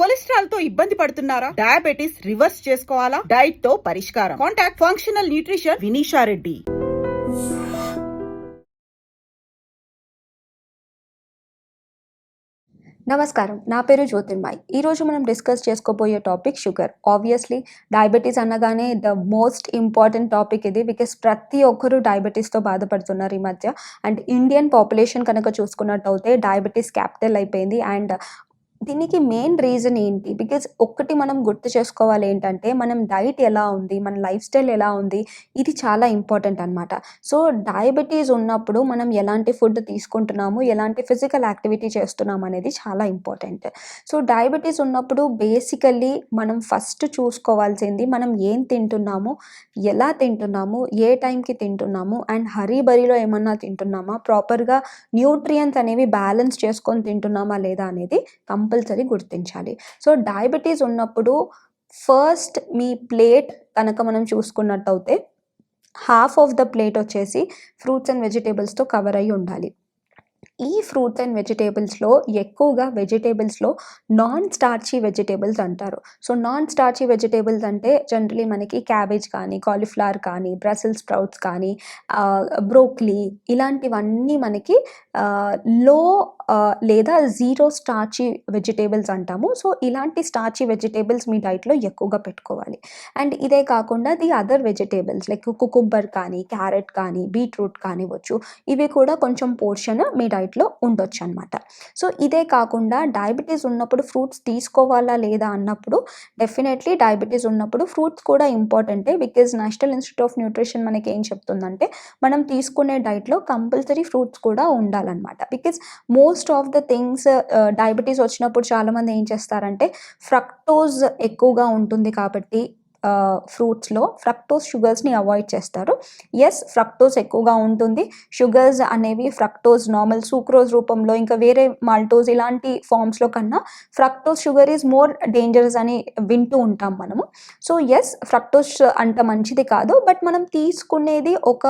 కొలెస్ట్రాల్తో ఇబ్బంది పడుతున్నారా? Diabetes reverse చేసుకోవాలా? డైట్తో పరిష్కారం. Contact functional nutrition Vinisha Reddy. నమస్కారం. నా పేరు జ్యోతిర్మాయ్. ఈరోజు మనం డిస్కస్ చేసుకోబోయే టాపిక్ షుగర్. ఆబ్వియస్లీ డయాబెటీస్ అనగానే ద మోస్ట్ ఇంపార్టెంట్ టాపిక్ ఇది. బికాస్ ప్రతి ఒక్కరూ డయాబెటీస్తో బాధపడుతున్నారు ఈ మధ్య. అండ్ ఇండియన్ పాపులేషన్ కనుక చూసుకున్నట్టయితే డయాబెటీస్ క్యాపిటల్ అయిపోయింది. అండ్ దీనికి మెయిన్ రీజన్ ఏంటి? బికాజ్ ఒక్కటి మనం గుర్తు చేసుకోవాలి ఏంటంటే మనం డైట్ ఎలా ఉంది మన లైఫ్ స్టైల్ ఎలా ఉంది ఇది చాలా ఇంపార్టెంట్ అనమాట సో డయాబెటీస్ ఉన్నప్పుడు మనం ఎలాంటి ఫుడ్ తీసుకుంటున్నాము ఎలాంటి ఫిజికల్ యాక్టివిటీ చేస్తున్నాము అనేది చాలా ఇంపార్టెంట్ సో డయాబెటీస్ ఉన్నప్పుడు బేసికల్లీ మనం ఫస్ట్ చూసుకోవాల్సింది మనం ఏం తింటున్నాము ఎలా తింటున్నాము ఏ టైంకి తింటున్నాము అండ్ హరీ బరీలో ఏమన్నా తింటున్నామా? ప్రాపర్గా న్యూట్రియన్స్ అనేవి బ్యాలెన్స్ చేసుకొని తింటున్నామా లేదా అనేది కంపల్సరీ గుర్తించాలి. సో డయాబెటీస్ ఉన్నప్పుడు ఫస్ట్ మీ ప్లేట్ కనుక మనం చూసుకున్నట్టయితే హాఫ్ ఆఫ్ ద ప్లేట్ వచ్చేసి ఫ్రూట్స్ అండ్ వెజిటేబుల్స్తో కవర్ అయి ఉండాలి. ఈ ఫ్రూట్స్ అండ్ వెజిటేబుల్స్లో ఎక్కువగా వెజిటేబుల్స్లో నాన్ స్టార్చీ వెజిటేబుల్స్ అంటారు. సో నాన్ స్టార్చీ వెజిటేబుల్స్ అంటే జనరలీ మనకి క్యాబేజ్ కానీ కాలీఫ్లవర్ కానీ బ్రసిల్ స్ప్రౌట్స్ కానీ బ్రోక్లీ ఇలాంటివన్నీ మనకి లో లేదా జీరో స్టార్చీ వెజిటేబుల్స్ అంటాము. సో ఇలాంటి స్టార్చీ వెజిటేబుల్స్ మీ డైట్లో ఎక్కువగా పెట్టుకోవాలి. అండ్ ఇదే కాకుండా the other vegetables like cucumber కానీ క్యారెట్ కానీ బీట్రూట్ కానివ్వచ్చు ఇవి కూడా కొంచెం పోర్షన్ మీ డైట్ డైట్లో ఉండొచ్చు అనమాట సో ఇదే కాకుండా డయాబెటీస్ ఉన్నప్పుడు ఫ్రూట్స్ తీసుకోవాలా లేదా అన్నప్పుడు డెఫినెట్లీ డయాబెటీస్ ఉన్నప్పుడు ఫ్రూట్స్ కూడా ఇంపార్టెంటే because national institute of nutrition మనకి ఏం చెప్తుందంటే మనం తీసుకునే డైట్లో కంపల్సరీ ఫ్రూట్స్ కూడా ఉండాలన్నమాట. Because most of the things diabetes వచ్చినప్పుడు చాలామంది ఏం చేస్తారంటే ఫ్రక్టోజ్ ఎక్కువగా ఉంటుంది కాబట్టి ఫ్రూట్స్లో ఫ్రక్టోస్ షుగర్స్ని అవాయిడ్ చేస్తారు. ఎస్ ఫ్రక్టోస్ ఎక్కువగా ఉంటుంది. షుగర్స్ అనేవి ఫ్రక్టోస్ నార్మల్ సూక్రోజ్ రూపంలో ఇంకా వేరే మాల్టోస్ ఇలాంటి ఫామ్స్లో కన్నా fructose sugar is more dangerous అని వింటూ ఉంటాం మనము. సో ఎస్ ఫ్రక్టోస్ అంత మంచిది కాదు. బట్ మనం తీసుకునేది ఒక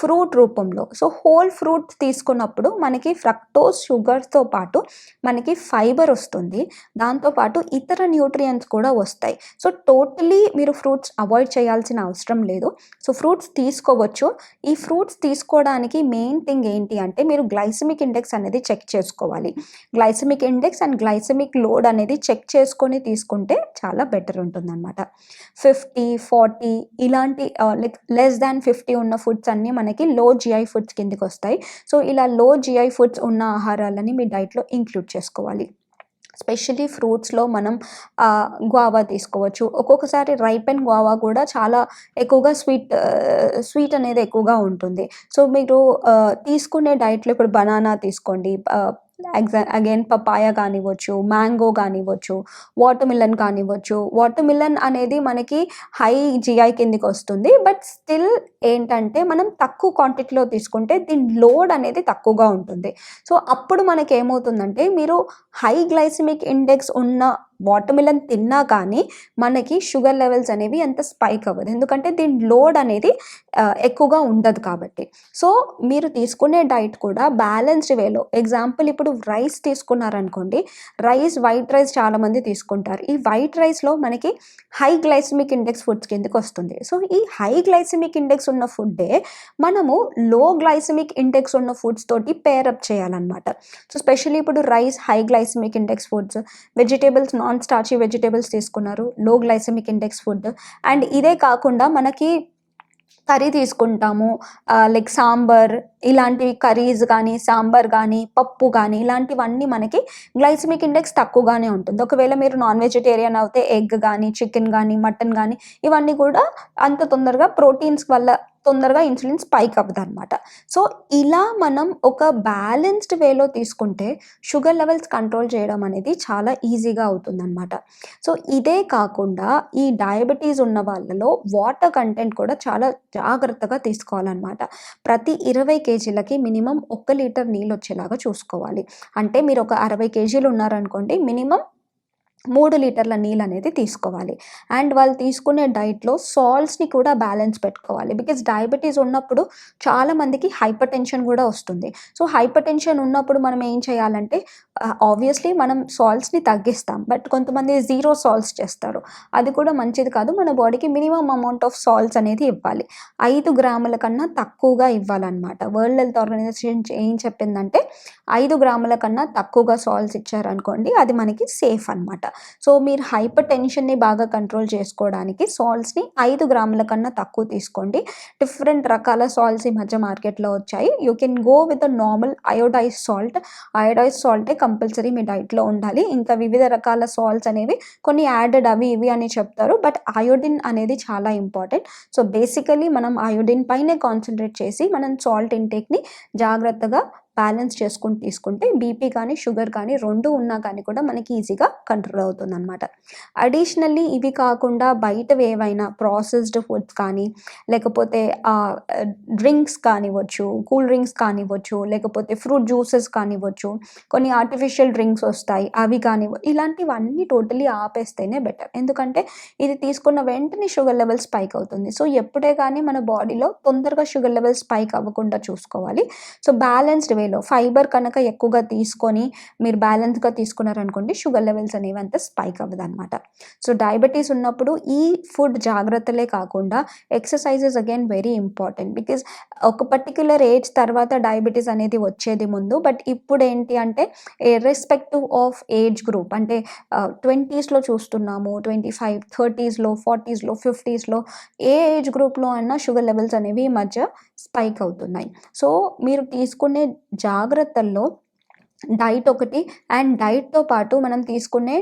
ఫ్రూట్ రూపంలో. సో హోల్ ఫ్రూట్ తీసుకున్నప్పుడు మనకి ఫ్రక్టోస్ షుగర్స్తో పాటు మనకి ఫైబర్ వస్తుంది. దాంతోపాటు ఇతర న్యూట్రియంట్స్ కూడా వస్తాయి. సో టోటలీ మీరు ఫ్రూట్స్ అవాయిడ్ చేయాల్సిన అవసరం లేదు. సో ఫ్రూట్స్ తీసుకోవచ్చు. ఈ ఫ్రూట్స్ తీసుకోవడానికి మెయిన్ థింగ్ ఏంటి అంటే మీరు గ్లైసమిక్ ఇండెక్స్ అనేది చెక్ చేసుకోవాలి. Glycemic index and glycemic load అనేది చెక్ చేసుకొని తీసుకుంటే చాలా బెటర్ ఉంటుందన్నమాట. ఫిఫ్టీ ఫార్టీ ఇలాంటి లైక్ లెస్ దాన్ ఫిఫ్టీ ఉన్న ఫుడ్స్ అన్నీ మనకి లో జిఐ ఫుడ్స్ కిందకి వస్తాయి. సో ఇలా లో జిఐ ఫుడ్స్ ఉన్న ఆహారాలని మీ డైట్లో ఇంక్లూడ్ చేసుకోవాలి. స్పెషలీ ఫ్రూట్స్లో మనం గ్వావా తీసుకోవచ్చు. ఒక్కొక్కసారి రైపెన్ గ్వావా కూడా చాలా ఎక్కువగా స్వీట్ స్వీట్ అనేది ఎక్కువగా ఉంటుంది. సో మీరు తీసుకునే డైట్లో ఇప్పుడు బనానా తీసుకోండి ఎగ్జా అగైన్ పపాయ కానివ్వచ్చు మ్యాంగో కానివ్వచ్చు వాటర్ మిలన్ కానివ్వచ్చు. వాటర్ మిలన్ అనేది మనకి హై జిఐ కిందికి వస్తుంది. బట్ స్టిల్ ఏంటంటే మనం తక్కువ క్వాంటిటీలో తీసుకుంటే దీని లోడ్ అనేది తక్కువగా ఉంటుంది. సో అప్పుడు మనకి ఏమవుతుందంటే మీరు హై గ్లైసిమిక్ ఇండెక్స్ ఉన్న వాటర్ మిలన్ తిన్నా కానీ మనకి షుగర్ లెవెల్స్ అనేవి అంత స్పైక్ అవ్వదు. ఎందుకంటే దీని లోడ్ అనేది ఎక్కువగా ఉండదు కాబట్టి. సో మీరు తీసుకునే డైట్ కూడా బ్యాలెన్స్డ్ వేలో ఎగ్జాంపుల్ ఇప్పుడు రైస్ తీసుకున్నారనుకోండి రైస్ వైట్ రైస్ చాలామంది తీసుకుంటారు. ఈ వైట్ రైస్లో మనకి హై గ్లైసిమిక్ ఇండెక్స్ ఫుడ్స్ కిందకి వస్తుంది. సో ఈ హై గ్లైసిమిక్ ఇండెక్స్ ఉన్న ఫుడ్డే మనము లో గ్లైసిమిక్ ఇండెక్స్ ఉన్న ఫుడ్స్ తోటి పేరప్ చేయాలన్నమాట. సో స్పెషల్లీ ఇప్పుడు rice high glycemic index foods vegetables non starchy vegetables తీసుకున్నారు low glycaemic index food and ఇదే కాకుండా మనకి కర్రీ తీసుకుంటాము. లైక్ సాంబార్ ఇలాంటివి కర్రీస్ కానీ సాంబార్ కానీ పప్పు కానీ ఇలాంటివన్నీ మనకి గ్లైసమిక్ ఇండెక్స్ తక్కువగానే ఉంటుంది. ఒకవేళ మీరు నాన్ వెజిటేరియన్ అయితే ఎగ్ కానీ చికెన్ కానీ మటన్ కానీ ఇవన్నీ కూడా అంత తొందరగా ప్రోటీన్స్ వల్ల తొందరగా ఇన్సులిన్ స్పైక్ అవ్వదు అనమాట సో ఇలా మనం ఒక బ్యాలెన్స్డ్ వేలో తీసుకుంటే షుగర్ లెవెల్స్ కంట్రోల్ చేయడం అనేది చాలా ఈజీగా అవుతుందన్నమాట. సో ఇదే కాకుండా ఈ డయాబెటీస్ ఉన్న వాళ్ళలో వాటర్ కంటెంట్ కూడా చాలా జాగ్రత్తగా తీసుకోవాలన్నమాట. ప్రతి ఇరవై కేజీలకి మినిమం ఒక్క లీటర్ నీళ్ళు వచ్చేలాగా చూసుకోవాలి. అంటే మీరు ఒక అరవై కేజీలు ఉన్నారనుకోండి మినిమం మూడు లీటర్ల నీళ్ళు అనేది తీసుకోవాలి. అండ్ వాళ్ళు తీసుకునే డైట్లో సాల్ట్స్ని కూడా బ్యాలెన్స్ పెట్టుకోవాలి. బికాజ్ డయాబెటీస్ ఉన్నప్పుడు చాలామందికి హైపర్ టెన్షన్ కూడా వస్తుంది. సో హైపర్ టెన్షన్ ఉన్నప్పుడు మనం ఏం చేయాలంటే ఆబ్వియస్లీ మనం సాల్ట్స్ని తగ్గిస్తాం. బట్ కొంతమంది జీరో సాల్ట్స్ చేస్తారు. అది కూడా మంచిది కాదు. మన బాడీకి మినిమం అమౌంట్ ఆఫ్ సాల్ట్స్ అనేది ఇవ్వాలి. ఐదు గ్రాముల కన్నా తక్కువగా ఇవ్వాలన్నమాట. వరల్డ్ హెల్త్ ఆర్గనైజేషన్ ఏం చెప్పిందంటే ఐదు గ్రాముల కన్నా తక్కువగా సాల్ట్స్ ఇచ్చారనుకోండి అది మనకి సేఫ్ అన్నమాట. సో మీరు హైపర్ టెన్షన్ని బాగా కంట్రోల్ చేసుకోవడానికి సాల్ట్స్ని ఐదు గ్రాముల కన్నా తక్కువ తీసుకోండి. డిఫరెంట్ రకాల సాల్ట్స్ ఈ మధ్య మార్కెట్లో వచ్చాయి. You can go with normal iodized salt iodized సాల్టే compulsory మీ డైట్లో ఉండాలి. ఇంకా వివిధ రకాల సాల్ట్స్ అనేవి కొన్ని యాడెడ్ అవి ఇవి అని చెప్తారు. బట్ అయోడిన్ అనేది చాలా ఇంపార్టెంట్ సో బేసికలీ మనం అయోడిన్ పైనే కాన్సన్ట్రేట్ చేసి మనం సాల్ట్ ఇంటేక్ని జాగ్రత్తగా బ్యాలెన్స్ చేసుకుని తీసుకుంటే బీపీ కానీ షుగర్ కానీ రెండు ఉన్నా కానీ కూడా మనకి ఈజీగా కంట్రోల్ అవుతుంది అనమాట అడిషనల్లీ ఇవి కాకుండా బయటవి ఏవైనా ప్రాసెస్డ్ ఫుడ్స్ కానీ లేకపోతే డ్రింక్స్ కానివ్వచ్చు కూల్ డ్రింక్స్ కానివ్వచ్చు లేకపోతే ఫ్రూట్ జ్యూసెస్ కానివ్వచ్చు కొన్ని ఆర్టిఫిషియల్ డ్రింక్స్ వస్తాయి అవి కానివ్వచ్చు ఇలాంటివన్నీ టోటలీ ఆపేస్తేనే బెటర్. ఎందుకంటే ఇది తీసుకున్న వెంటనే షుగర్ లెవెల్ స్పైక్ అవుతుంది. సో ఎప్పుడే కానీ మన బాడీలో తొందరగా షుగర్ లెవెల్ స్పైక్ అవ్వకుండా చూసుకోవాలి. సో బ్యాలెన్స్డ్ వేలో ఫైబర్ కనుక ఎక్కువగా తీసుకొని మీరు బ్యాలెన్స్గా తీసుకున్నారనుకోండి షుగర్ లెవెల్స్ అనేవి అంత స్పైక్ అవ్వదు అనమాట సో డయాబెటీస్ ఉన్నప్పుడు ఈ ఫుడ్ జాగ్రత్తలే కాకుండా exercises again very important. Because ఒక పర్టిక్యులర్ ఏజ్ తర్వాత డయాబెటీస్ అనేది వచ్చేది ముందు బట్ ఇప్పుడు ఏంటి అంటే రెస్పెక్టివ్ ఆఫ్ ఏజ్ గ్రూప్ అంటే ట్వంటీస్లో చూస్తున్నాము ట్వంటీ ఫైవ్ థర్టీస్లో ఫార్టీస్లో ఫిఫ్టీస్లో ఏ ఏజ్ గ్రూప్లో అయినా షుగర్ లెవెల్స్ అనేవి ఈ మధ్య స్పైక్ అవుతున్నాయి సో మీరు తీసుకునే జాగ్రత్తల్లో డైట్ ఒకటి అండ్ డైట్తో పాటు మనం తీసుకునే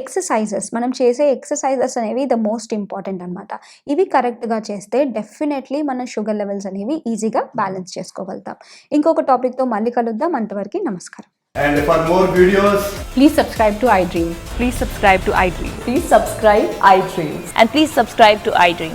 ఎక్సర్సైజెస్ మనం చేసే ఎక్సర్సైజెస్ అనేవి ద మోస్ట్ ఇంపార్టెంట్ అనమాట ఇవి కరెక్ట్గా చేస్తే డెఫినెట్లీ మన షుగర్ లెవెల్స్ అనేవి ఈజీగా బ్యాలెన్స్ చేసుకోగలుగుతాం ఇంకొక టాపిక్తో మళ్ళీ కలుద్దాం అంతవరకు నమస్కారం And for more videos, Please subscribe to iDream. Please subscribe to iDream. Please subscribe iDreams. And please subscribe to iDream.